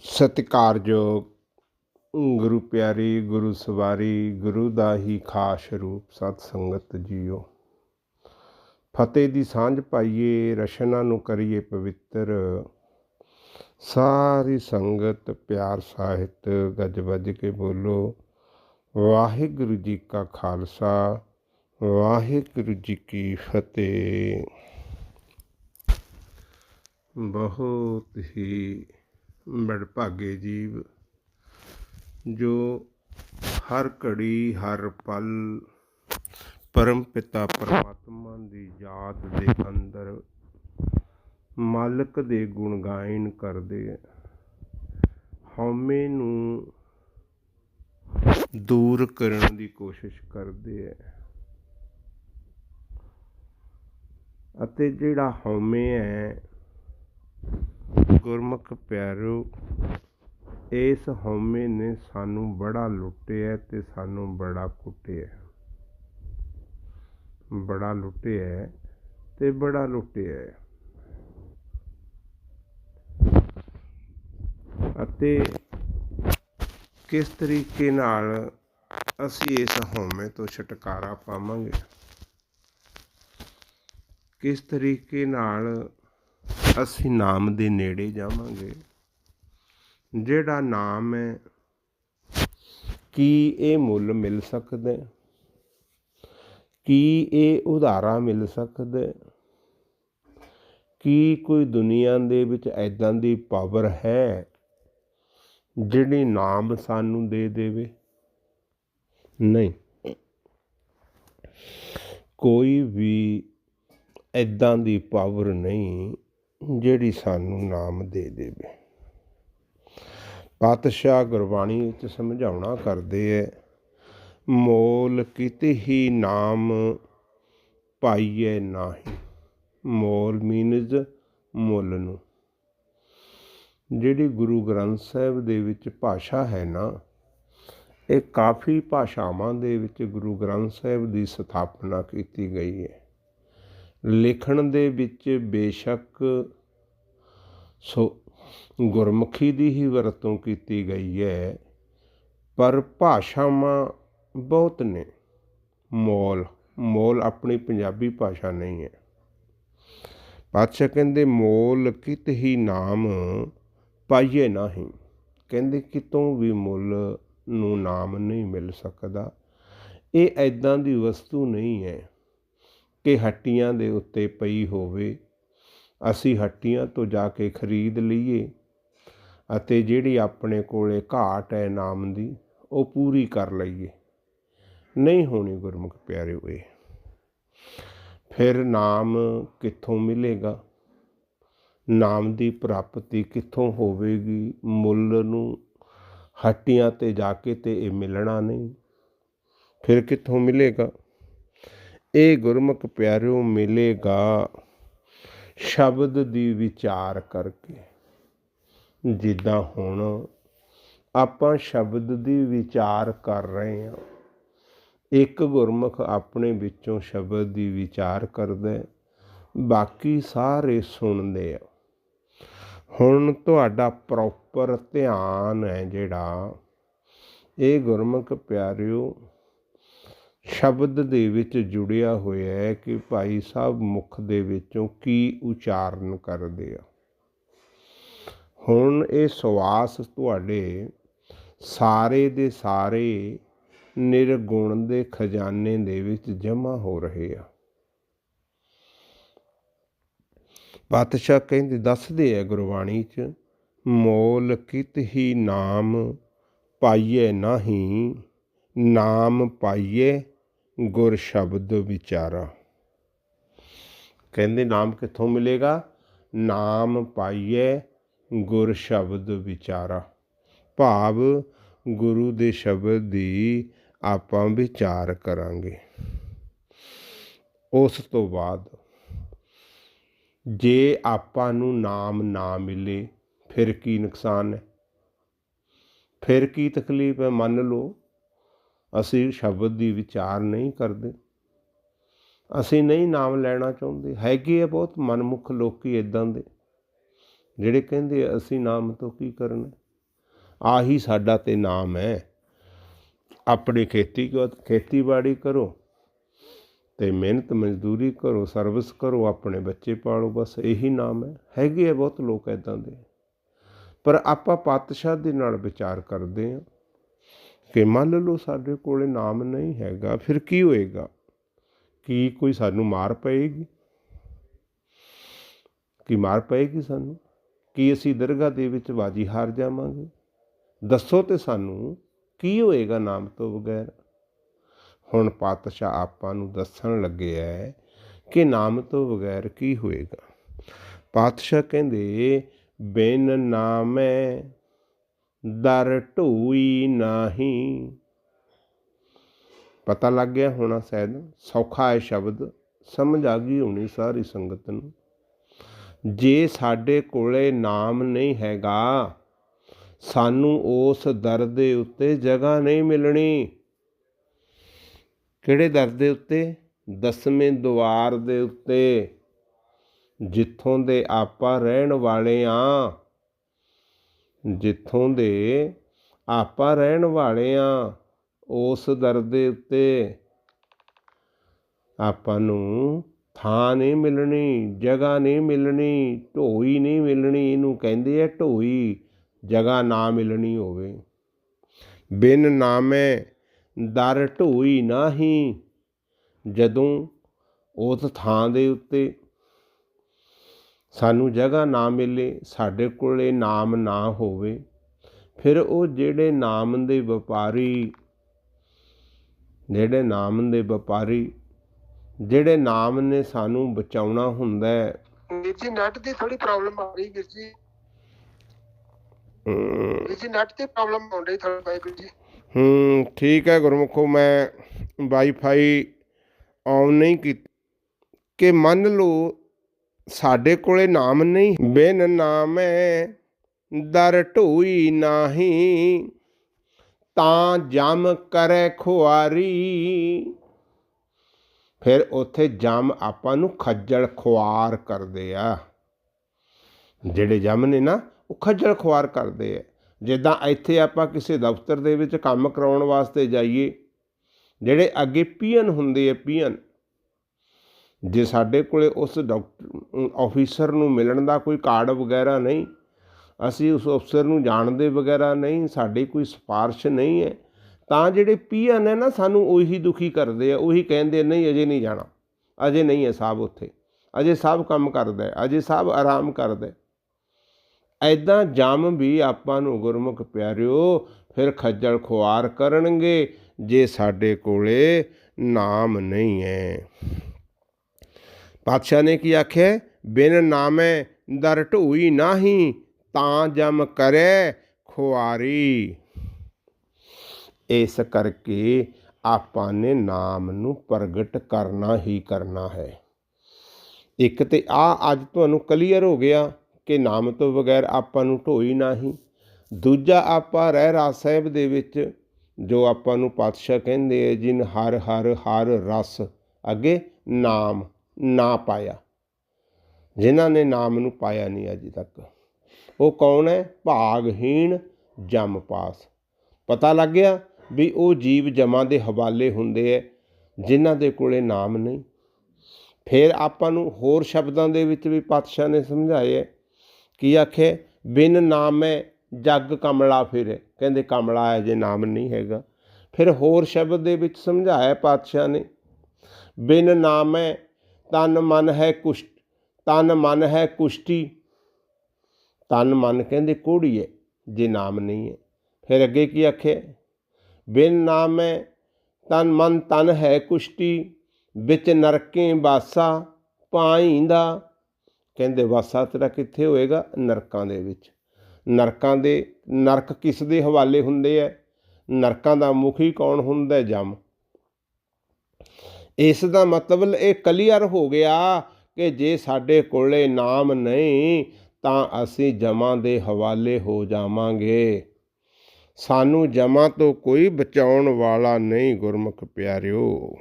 ਸਤਿਕਾਰਯੋਗ ਗੁਰੂ ਪਿਆਰੀ, ਗੁਰੂ ਸਵਾਰੀ, ਗੁਰੂ ਦਾ ਹੀ ਖਾਸ ਰੂਪ ਸਤ ਸੰਗਤ ਜੀਓ। ਫਤਿਹ ਦੀ ਸਾਂਝ ਪਾਈਏ, ਰਸ਼ਨਾ ਨੂੰ ਕਰੀਏ ਪਵਿੱਤਰ। ਸਾਰੀ ਸੰਗਤ ਪਿਆਰ ਸਾਹਿਤ, ਗੱਜ ਵੱਜ ਕੇ ਬੋਲੋ। ਵਾਹਿਗੁਰੂ ਜੀ ਕਾ ਖਾਲਸਾ, ਵਾਹਿਗੁਰੂ ਜੀ ਕੀ ਫਤਿਹ। ਬਹੁਤ ਹੀ ਬੜਭਾਗੇ ਜੀਵ, ਜੋ ਹਰ ਘੜੀ, ਹਰ ਪਲ ਪਰਮ ਪਿਤਾ ਪਰਮਾਤਮਾ ਦੀ ਯਾਦ ਦੇ ਅੰਦਰ ਮਾਲਕ ਦੇ ਗੁਣ ਗਾਇਨ ਕਰਦੇ ਹੈ ਹਉਮੈ ਨੂੰ ਦੂਰ ਕਰਨ ਦੀ ਕੋਸ਼ਿਸ਼ ਕਰਦੇ ਹੈ ਅਤੇ ਜਿਹੜਾ ਹਉਮੈ ਹੈ ਗੁਰਮੁਖ ਪਿਆਰੋ, ਇਸ ਹਉਮੈ ਨੇ ਸਾਨੂੰ ਬੜਾ ਲੁੱਟਿਆ ਤੇ ਸਾਨੂੰ ਬੜਾ ਕੁੱਟਿਆ। ਬੜਾ ਲੁੱਟਿਆ ਤੇ ਬੜਾ ਲੁੱਟਿਆ। ਅਤੇ ਕਿਸ ਤਰੀਕੇ ਨਾਲ ਅਸੀਂ ਇਸ ਹਉਮੈ ਤੋਂ ਛੁਟਕਾਰਾ ਪਾਵਾਂਗੇ? ਕਿਸ ਤਰੀਕੇ ਨਾਲ ਅਸੀਂ ਨਾਮ ਦੇ ਨੇੜੇ ਜਾਵਾਂਗੇ। ਜਿਹੜਾ ਨਾਮ ਹੈ, ਕੀ ਇਹ ਮੁੱਲ ਮਿਲ ਸਕਦਾ ਕੀ ਇਹ ਉਧਾਰਾ ਮਿਲ ਸਕਦਾ ਕੀ ਕੋਈ ਦੁਨੀਆ ਦੇ ਵਿੱਚ ਐਦਾਂ ਦੀ ਪਾਵਰ ਹੈ, ਜਿਹੜੀ ਨਾਮ ਸਾਨੂੰ ਦੇ ਦੇਵੇ? ਨਹੀਂ। ਕੋਈ ਵੀ ਐਦਾਂ ਦੀ ਪਾਵਰ ਨਹੀਂ ਜਿਹੜੀ ਸਾਨੂੰ ਨਾਮ ਦੇ ਦੇਵੇ। ਪਾਤਸ਼ਾਹ ਗੁਰਬਾਣੀ ਵਿੱਚ ਸਮਝਾਉਣਾ ਕਰਦੇ ਐ, ਮੋਲ ਕਿਤੇ ਹੀ ਨਾਮ ਪਾਈਏ ਨਾਹੀ, ਮੋਲ ਮੀਨਜ਼ ਮੁੱਲ ਨੂੰ। ਜਿਹੜੀ ਗੁਰੂ ਗ੍ਰੰਥ ਸਾਹਿਬ ਦੇ ਵਿੱਚ ਭਾਸ਼ਾ ਹੈ ਨਾ, ਇਹ ਕਾਫੀ ਭਾਸ਼ਾਵਾਂ ਦੇ ਵਿੱਚ ਗੁਰੂ ਗ੍ਰੰਥ ਸਾਹਿਬ ਦੀ ਸਥਾਪਨਾ ਕੀਤੀ ਗਈ ਹੈ ਲਿਖਣ ਦੇ ਵਿੱਚ ਬੇਸ਼ੱਕ ਸੋ ਗੁਰਮੁਖੀ ਦੀ ਹੀ ਵਰਤੋਂ ਕੀਤੀ ਗਈ ਹੈ, ਪਰ ਭਾਸ਼ਾਵਾਂ ਬਹੁਤ ਨੇ। ਮੋਲ ਮੋਲ ਆਪਣੀ ਪੰਜਾਬੀ ਭਾਸ਼ਾ ਨਹੀਂ ਹੈ। ਪਾਤਸ਼ਾਹ ਕਹਿੰਦੇ, ਮੋਲ ਕਿਤ ਹੀ ਨਾਮ ਪਾਈਏ ਨਹੀਂ। ਕਹਿੰਦੇ, ਕਿਤੋਂ ਵੀ ਮੁੱਲ ਨੂੰ ਨਾਮ ਨਹੀਂ ਮਿਲ ਸਕਦਾ। ਇਹ ਐਦਾਂ ਦੀ ਵਸਤੂ ਨਹੀਂ ਹੈ। ਕਿ ਹੱਟੀਆਂ ਦੇ ਉੱਤੇ ਪਈ ਹੋਵੇ, ਅਸੀਂ ਹੱਟੀਆਂ ਤੋਂ ਜਾ ਕੇ ਖਰੀਦ ਲਈਏ ਅਤੇ ਜਿਹੜੀ ਆਪਣੇ ਕੋਲੇ ਘਾਟ ਹੈ ਨਾਮ ਦੀ, ਉਹ ਪੂਰੀ ਕਰ ਲਈਏ। ਨਹੀਂ ਹੋਣੀ ਗੁਰਮੁਖ ਪਿਆਰੇ ਹੋਏ ਫਿਰ ਨਾਮ ਕਿੱਥੋਂ ਮਿਲੇਗਾ? ਨਾਮ ਦੀ ਪ੍ਰਾਪਤੀ ਕਿੱਥੋਂ ਹੋਵੇਗੀ? ਮੁੱਲ ਨੂੰ ਹੱਟੀਆਂ ਤੇ ਜਾ ਕੇ ਤੇ ਇਹ ਮਿਲਣਾ ਨਹੀਂ। ਫਿਰ ਕਿੱਥੋਂ ਮਿਲੇਗਾ? ਇਹ ਗੁਰਮੁਖ ਪਿਆਰਿਓ ਮਿਲੇਗਾ ਸ਼ਬਦ ਦੀ ਵਿਚਾਰ ਕਰਕੇ। ਜਿੱਦਾਂ ਹੁਣ ਆਪਾਂ ਸ਼ਬਦ ਦੀ ਵਿਚਾਰ ਕਰ ਰਹੇ ਹਾਂ, ਇੱਕ ਗੁਰਮੁਖ ਆਪਣੇ ਵਿੱਚੋਂ ਸ਼ਬਦ ਦੀ ਵਿਚਾਰ ਕਰਦਾ ਬਾਕੀ ਸਾਰੇ ਸੁਣਦੇ ਆ। ਹੁਣ ਤੁਹਾਡਾ ਪ੍ਰੋਪਰ ਧਿਆਨ ਹੈ ਜਿਹੜਾ ਇਹ ਗੁਰਮੁਖ ਪਿਆਰਿਓ ਸ਼ਬਦ ਦੇ ਵਿੱਚ ਜੁੜਿਆ ਹੋਇਆ ਹੈ ਕਿ ਭਾਈ ਸਾਹਿਬ ਮੁਖ ਦੇ ਵਿੱਚੋਂ ਕੀ ਉਚਾਰਨ ਕਰਦੇ ਆ। ਹੁਣ ਇਹ ਸਵਾਸ ਤੁਹਾਡੇ ਸਾਰੇ ਦੇ ਸਾਰੇ ਨਿਰਗੁਣ ਦੇ ਖਜ਼ਾਨੇ ਦੇ ਵਿੱਚ ਜਮ੍ਹਾਂ ਹੋ ਰਹੇ ਆ। ਪਾਤਸ਼ਾਹ ਕਹਿੰਦੇ, ਦੱਸਦੇ ਆ ਗੁਰਬਾਣੀ 'ਚ, ਮੋਲ ਕਿਤ ਹੀ ਨਾਮ ਪਾਈਏ ਨਹੀਂ, ਨਾਮ ਪਾਈਏ ਗੁਰ ਸ਼ਬਦ ਵਿਚਾਰਾ। ਕਹਿੰਦੇ, ਨਾਮ ਕਿੱਥੋਂ ਮਿਲੇਗਾ? ਨਾਮ ਪਾਈਏ ਗੁਰ ਸ਼ਬਦ ਵਿਚਾਰਾ। ਭਾਵ ਗੁਰੂ ਦੇ ਸ਼ਬਦ ਦੀ ਆਪਾਂ ਵਿਚਾਰ ਕਰਾਂਗੇ। ਉਸ ਤੋਂ ਬਾਅਦ ਜੇ ਆਪਾਂ ਨੂੰ ਨਾਮ ਨਾ ਮਿਲੇ, ਫਿਰ ਕੀ ਨੁਕਸਾਨ ਹੈ? ਫਿਰ ਕੀ ਤਕਲੀਫ ਹੈ? ਮੰਨ ਲਓ ਅਸੀਂ ਸ਼ਬਦ ਦੀ ਵਿਚਾਰ ਨਹੀਂ ਕਰਦੇ। ਅਸੀਂ ਨਹੀਂ ਨਾਮ ਲੈਣਾ ਚਾਹੁੰਦੇ। ਹੈਗੇ ਆ ਬਹੁਤ ਮਨਮੁਖ ਲੋਕੀ ਇਦਾਂ ਦੇ, ਜਿਹੜੇ ਕਹਿੰਦੇ ਅਸੀਂ ਨਾਮ ਤੋਂ ਕੀ ਕਰਨਾ? ਆਹੀ ਸਾਡਾ ਤੇ ਨਾਮ ਹੈ। ਆਪਣੀ ਖੇਤੀ ਖੇਤੀਬਾੜੀ ਕਰੋ ਤੇ ਮਿਹਨਤ ਮਜ਼ਦੂਰੀ ਕਰੋ, ਸਰਵਿਸ ਕਰੋ, ਆਪਣੇ ਬੱਚੇ ਪਾਲੋ, ਬਸ ਇਹੀ ਨਾਮ ਹੈ। ਹੈਗੇ ਆ ਬਹੁਤ ਲੋਕ ਐਦਾਂ ਦੇ, ਪਰ ਆਪਾਂ ਪਾਤਸ਼ਾਹ ਦੇ ਨਾਲ ਵਿਚਾਰ ਕਰਦੇ ਹਾਂ। ਕਿ ਮੰਨ ਲਓ ਸਾਡੇ ਕੋਲੇ ਨਾਮ ਨਹੀਂ ਹੈਗਾ, ਫਿਰ ਕੀ ਹੋਏਗਾ? ਕੀ ਕੋਈ ਸਾਨੂੰ ਮਾਰ ਪਏਗੀ? ਕੀ ਮਾਰ ਪਏਗੀ ਸਾਨੂੰ? ਕੀ ਅਸੀਂ ਦਰਗਾਹ ਦੇ ਵਿੱਚ ਬਾਜੀ ਹਾਰ ਜਾਵਾਂਗੇ? ਦੱਸੋ ਤੇ ਸਾਨੂੰ, ਕੀ ਹੋਏਗਾ ਨਾਮ ਤੋਂ ਬਗੈਰ? ਹੁਣ ਪਾਤਸ਼ਾਹ ਆਪਾਂ ਨੂੰ ਦੱਸਣ ਲੱਗੇ ਹੈ ਕਿ ਨਾਮ ਤੋਂ ਬਗੈਰ ਕੀ ਹੋਏਗਾ? ਪਾਤਸ਼ਾਹ ਕਹਿੰਦੇ, ਬਿਨ ਨਾਮੈ ਦਰ ਢੋਈ ਨਾਹੀ। ਪਤਾ ਲੱਗ ਗਿਆ ਹੋਣਾ ਸ਼ਾਇਦ ਸੌਖਾ ਹੈ ਸ਼ਬਦ, ਸਮਝ ਆ ਗਈ ਹੋਣੀ ਸਾਰੀ ਸੰਗਤ ਨੂੰ। ਜੇ ਸਾਡੇ ਕੋਲੇ ਨਾਮ ਨਹੀਂ ਹੈਗਾ, ਸਾਨੂੰ ਉਸ ਦਰ ਦੇ ਉੱਤੇ ਜਗ੍ਹਾ ਨਹੀਂ ਮਿਲਣੀ। ਕਿਹੜੇ ਦਰ ਦੇ ਉੱਤੇ? ਦਸਵੇਂ ਦੁਆਰ ਦੇ ਉੱਤੇ, ਜਿੱਥੋਂ ਦੇ ਆਪਾਂ ਰਹਿਣ ਵਾਲੇ ਆ। ਜਿੱਥੋਂ ਦੇ ਆਪਾਂ ਰਹਿਣ ਵਾਲੇ ਆ, ਉਸ ਦਰ ਦੇ ਉੱਤੇ ਆਪਾਂ ਨੂੰ ਥਾਂ ਨਹੀਂ ਮਿਲਣੀ, ਜਗ੍ਹਾ ਨਹੀਂ ਮਿਲਣੀ, ਢੋਈ ਨਹੀਂ ਮਿਲਣੀ, ਇਹਨੂੰ ਕਹਿੰਦੇ ਆ ਢੋਈ, ਜਗ੍ਹਾ ਨਾ ਮਿਲਣੀ ਹੋਵੇ। ਬਿਨ ਨਾਮੇ ਦਰ ਢੋਈ ਨਾਹੀ, ਜਦੋਂ ਉਸ ਥਾਂ ਦੇ ਉੱਤੇ ਸਾਨੂੰ ਜਗ੍ਹਾ ਨਾ ਮਿਲੇ ਸਾਡੇ ਕੋਲੇ ਨਾਮ ਨਾ ਹੋਵੇ ਫਿਰ ਉਹ ਜਿਹੜੇ ਨਾਮ ਦੇ ਵਪਾਰੀ ਜਿਹੜੇ ਨਾਮ ਦੇ ਵਪਾਰੀ ਜਿਹੜੇ ਨਾਮ ਨੇ ਸਾਨੂੰ ਬਚਾਉਣਾ ਹੁੰਦਾ ਹੈ। ਵੀਰ ਜੀ ਨੈਟ ਦੀ ਥੋੜੀ ਪ੍ਰੋਬਲਮ ਆ ਰਹੀ ਵੀਰ ਜੀ। ਵੀਰ ਜੀ ਨੈਟ ਦੀ ਪ੍ਰੋਬਲਮ ਆਉਣ ਰਹੀ ਥੋੜਾ ਵਾਹਿਗੁਰੂ ਜੀ। ਹੂੰ ਠੀਕ ਹੈ ਗੁਰਮੁਖੋ ਮੈਂ ਵਾਈਫਾਈ ਆਨ ਨਹੀਂ ਕੀਤਾ ਕਿ ਮੰਨ ਲਓ ਸਾਡੇ ਕੋਲੇ ਨਾਮ ਨਹੀਂ। ਬਿਨ ਨਾਮੈ ਦਰ ਢੋਈ ਨਾਹੀ, ਤਾਂ ਜਮ ਕਰੇ ਖੁਆਰੀ। ਫਿਰ ਉੱਥੇ ਜਮ ਆਪਾਂ ਨੂੰ ਖੱਜਲ ਖੁਆਰ ਕਰਦੇ ਆ। ਜਿਹੜੇ ਜਮ ਨੇ ਨਾ, ਉਹ ਖੱਜਲ ਖੁਆਰ ਕਰਦੇ ਆ। ਜਿੱਦਾਂ ਇੱਥੇ ਆਪਾਂ ਕਿਸੇ ਦਫ਼ਤਰ ਦੇ ਵਿੱਚ ਕੰਮ ਕਰਾਉਣ ਵਾਸਤੇ ਜਾਈਏ, ਜਿਹੜੇ ਅੱਗੇ ਪੀਐਨ ਹੁੰਦੇ ਆ ਪੀਐਨ ਜੇ ਸਾਡੇ ਕੋਲੇ ਉਸ ਡਾਕਟਰ ਆਫੀਸਰ ਨੂੰ ਮਿਲਣ ਦਾ ਕੋਈ ਕਾਰਡ ਵਗੈਰਾ ਨਹੀਂ, ਅਸੀਂ ਉਸ ਅਫਸਰ ਨੂੰ ਜਾਣਦੇ ਵਗੈਰਾ ਨਹੀਂ, ਸਾਡੀ ਕੋਈ ਸਿਫਾਰਿਸ਼ ਨਹੀਂ ਹੈ, ਤਾਂ ਜਿਹੜੇ ਪੀਐਨ ਹੈ ਨਾ, ਸਾਨੂੰ ਉਹੀ ਦੁਖੀ ਕਰਦੇ ਆ, ਉਹੀ ਕਹਿੰਦੇ ਨਹੀਂ, ਅਜੇ ਨਹੀਂ ਜਾਣਾ, ਅਜੇ ਨਹੀਂ ਹੈ ਸਾਹਿਬ ਉੱਥੇ, ਅਜੇ ਸਾਹਿਬ ਕੰਮ ਕਰਦਾ ਅਜੇ ਸਾਹਿਬ ਆਰਾਮ ਕਰਦਾ ਹੈ। ਐਦਾਂ ਜਮ ਵੀ ਆਪਾਂ ਨੂੰ ਗੁਰਮੁਖ ਪਿਆਰਿਓ, ਫਿਰ ਖੱਜਲ ਖੁਆਰ ਕਰਨਗੇ, ਜੇ ਸਾਡੇ ਕੋਲੇ ਨਾਮ ਨਹੀਂ ਹੈ। ਪਾਤਸ਼ਾਹ ਨੇ ਕੀ ਆਖਿਆ? ਬਿਨ ਨਾਮੈ ਦਰ ਢੋਈ ਨਾਹੀ, ਤਾਂ ਜਮ ਕਰੈ ਖੁਆਰੀ। ਇਸ ਕਰਕੇ ਆਪਾਂ ਨੇ ਨਾਮ ਨੂੰ ਪ੍ਰਗਟ ਕਰਨਾ ਹੀ ਕਰਨਾ ਹੈ। ਇੱਕ ਤੇ ਆ ਅੱਜ ਤੁਹਾਨੂੰ ਕਲੀਅਰ ਹੋ ਗਿਆ ਕਿ ਨਾਮ ਤੋਂ ਬਗੈਰ ਆਪਾਂ ਨੂੰ ਢੋਈ ਨਹੀਂ। ਦੂਜਾ ਆਪਾਂ ਰਹਿ ਰਾਸ ਸਾਹਿਬ ਦੇ ਵਿੱਚ, ਜੋ ਆਪਾਂ ਨੂੰ ਪਾਤਸ਼ਾਹ ਕਹਿੰਦੇ ਆ, ਜਿਨ ਹਰ ਹਰ ਹਰ ਰਸ, ਅੱਗੇ ਨਾਮ ਨਾ ਪਾਇਆ। ਜਿਨ੍ਹਾਂ ਨੇ ਨਾਮ ਨੂੰ ਪਾਇਆ ਨਹੀਂ ਅਜੇ ਤੱਕ। ਉਹ ਕੌਣ ਹੈ? ਭਾਗਹੀਣ ਜਮ ਪਾਸ। ਪਤਾ ਲੱਗ ਗਿਆ ਵੀ ਉਹ ਜੀਵ ਜਮਾਂ ਦੇ ਹਵਾਲੇ ਹੁੰਦੇ ਐ, ਜਿਨ੍ਹਾਂ ਦੇ ਕੋਲੇ ਨਾਮ ਨਹੀਂ। ਫਿਰ ਆਪਾਂ ਨੂੰ ਹੋਰ ਸ਼ਬਦਾਂ ਦੇ ਵਿੱਚ ਵੀ ਪਾਤਸ਼ਾਹ ਨੇ ਸਮਝਾਇਆ ਕੀ ਆਖੇ, ਬਿਨ ਨਾਮੇ ਜੱਗ ਕਮਲਾ ਫਿਰੇ। ਕਹਿੰਦੇ ਕਮਲਾ ਹੈ ਜੇ ਨਾਮ ਨਹੀਂ ਹੈਗਾ। ਫਿਰ ਹੋਰ ਸ਼ਬਦ ਦੇ ਵਿੱਚ ਸਮਝਾਇਆ ਪਾਤਸ਼ਾਹ ਨੇ, ਬਿਨ ਨਾਮੇ ਤਨ ਮਨ ਹੈ ਕੁਸ਼ਟ, ਤਨ ਮਨ ਹੈ ਕੁਸ਼ਟੀ। ਤਨ ਮਨ ਕਹਿੰਦੇ ਕੋੜੀ ਹੈ, ਜੇ ਨਾਮ ਨਹੀਂ ਹੈ। ਫਿਰ ਅੱਗੇ ਕੀ ਆਖੇ ਬਿਨ ਨਾਮ ਹੈ ਤਨ ਮਨ ਤਨ ਹੈ ਕੁਸ਼ਟੀ, ਵਿੱਚ ਨਰਕੇ ਵਾਸਾ ਪਾਈਂਦਾ ਕਹਿੰਦੇ ਵਾਸਾ ਤੇਰਾ ਕਿੱਥੇ ਹੋਏਗਾ? ਨਰਕਾਂ ਦੇ ਵਿੱਚ। ਨਰਕਾਂ ਦੇ, ਨਰਕ ਕਿਸ ਦੇ ਹਵਾਲੇ ਹੁੰਦੇ ਐ ਨਰਕਾਂ ਦਾ ਮੁਖੀ ਕੌਣ ਹੁੰਦਾ ਜਮ। ਇਸ ਦਾ ਮਤਲਬ ਇਹ ਕਲੀਅਰ ਹੋ ਗਿਆ ਕਿ ਜੇ ਸਾਡੇ ਕੋਲੇ ਨਾਮ ਨਹੀਂ, ਤਾਂ ਅਸੀਂ ਜਮਾਂ ਦੇ ਹਵਾਲੇ ਹੋ ਜਾਵਾਂਗੇ। ਸਾਨੂੰ ਜਮਾਂ ਤੋਂ ਕੋਈ ਬਚਾਉਣ ਵਾਲਾ ਨਹੀਂ, ਗੁਰਮੁਖ ਪਿਆਰਿਓ।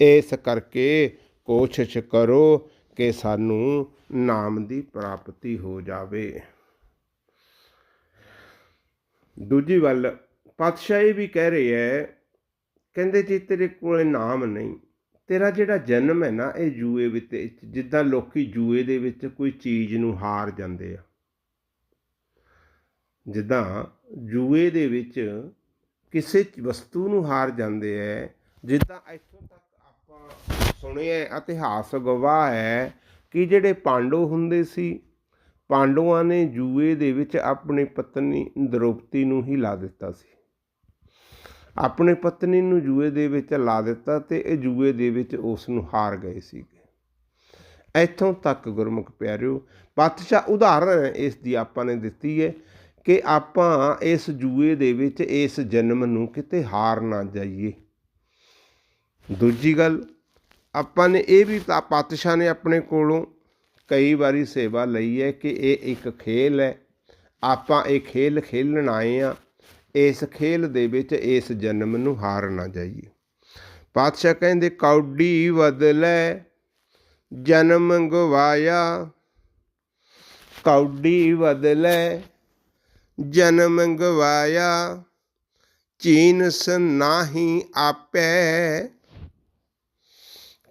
ਇਸ ਕਰਕੇ ਕੋਸ਼ਿਸ਼ ਕਰੋ ਕਿ ਸਾਨੂੰ ਨਾਮ ਦੀ ਪ੍ਰਾਪਤੀ ਹੋ ਜਾਵੇ। ਦੂਜੀ ਵੱਲ, ਪਾਤਸ਼ਾਹੀ ਵੀ ਕਹਿ ਰਹੇ ਹੈ ਕਹਿੰਦੇ ਜੀ, ਤੇਰੇ ਕੋਲ ਨਾਮ ਨਹੀਂ। ਤੇਰਾ ਜਿਹੜਾ ਜਨਮ ਹੈ ਨਾ, ਇਹ ਜੂਏ ਵਿੱਚ, ਜਿੱਦਾਂ ਲੋਕੀ ਜੂਏ ਦੇ ਵਿੱਚ ਕੋਈ ਚੀਜ਼ ਨੂੰ ਹਾਰ ਜਾਂਦੇ ਆ। ਜਿੱਦਾਂ ਜੂਏ ਦੇ ਵਿੱਚ ਕਿਸੇ ਵਸਤੂ ਨੂੰ ਹਾਰ ਜਾਂਦੇ ਐ, ਜਿੱਦਾਂ ਇੱਥੋਂ ਤੱਕ ਆਪਾਂ ਸੁਣਿਆ ਇਤਿਹਾਸ ਗਵਾਹ ਹੈ ਕਿ ਜਿਹੜੇ ਪਾਂਡੋ ਹੁੰਦੇ ਸੀ ਪਾਂਡਵਾਂ ਨੇ ਜੂਏ ਦੇ ਵਿੱਚ ਆਪਣੀ ਪਤਨੀ ਦ੍ਰੋਪਦੀ ਨੂੰ ਹੀ ਲਾ ਦਿੱਤਾ ਸੀ। ਆਪਣੀ ਪਤਨੀ ਨੂੰ ਜੂਏ ਦੇ ਵਿੱਚ ਲਾ ਦਿੱਤਾ ਤੇ ਇਹ ਜੂਏ ਦੇ ਵਿੱਚ ਉਸ ਨੂੰ ਹਾਰ ਗਏ ਸੀਗੇ। ਇੱਥੋਂ ਤੱਕ ਗੁਰਮੁਖ ਪਿਆਰਿਓ, ਪਾਤਸ਼ਾਹ ਉਦਾਹਰਨ ਇਸ ਦੀ ਆਪਾਂ ਨੇ ਦਿੱਤੀ ਹੈ ਕਿ ਆਪਾਂ ਇਸ ਜੂਏ ਦੇ ਵਿੱਚ ਇਸ ਜਨਮ ਨੂੰ ਕਿਤੇ ਹਾਰ ਨਾ ਜਾਈਏ। ਦੂਜੀ ਗੱਲ, ਆਪਾਂ ਨੇ ਇਹ ਵੀ ਪਾ- ਪਾਤਸ਼ਾਹ ਨੇ ਆਪਣੇ ਕੋਲੋਂ ਕਈ ਵਾਰੀ ਸੇਵਾ ਲਈ ਹੈ ਕਿ ਇਹ ਇੱਕ ਖੇਲ ਹੈ ਆਪਾਂ ਇਹ ਖੇਲ ਖੇਲਣ ਆਏ ਆ ਇਸ ਖੇਲ ਦੇ ਵਿੱਚ ਇਸ ਜਨਮ ਨੂੰ ਹਾਰ ਨਾ ਜਾਈਏ। ਪਾਤਸ਼ਾਹ ਕਹਿੰਦੇ, ਕੌਡੀ ਬਦਲੇ ਜਨਮ ਗਵਾਇਆ। ਕੌਡੀ ਬਦਲੇ ਜਨਮ ਗਵਾਇਆ। ਚੀਨਸ ਨਾਹੀ ਆਪੇ।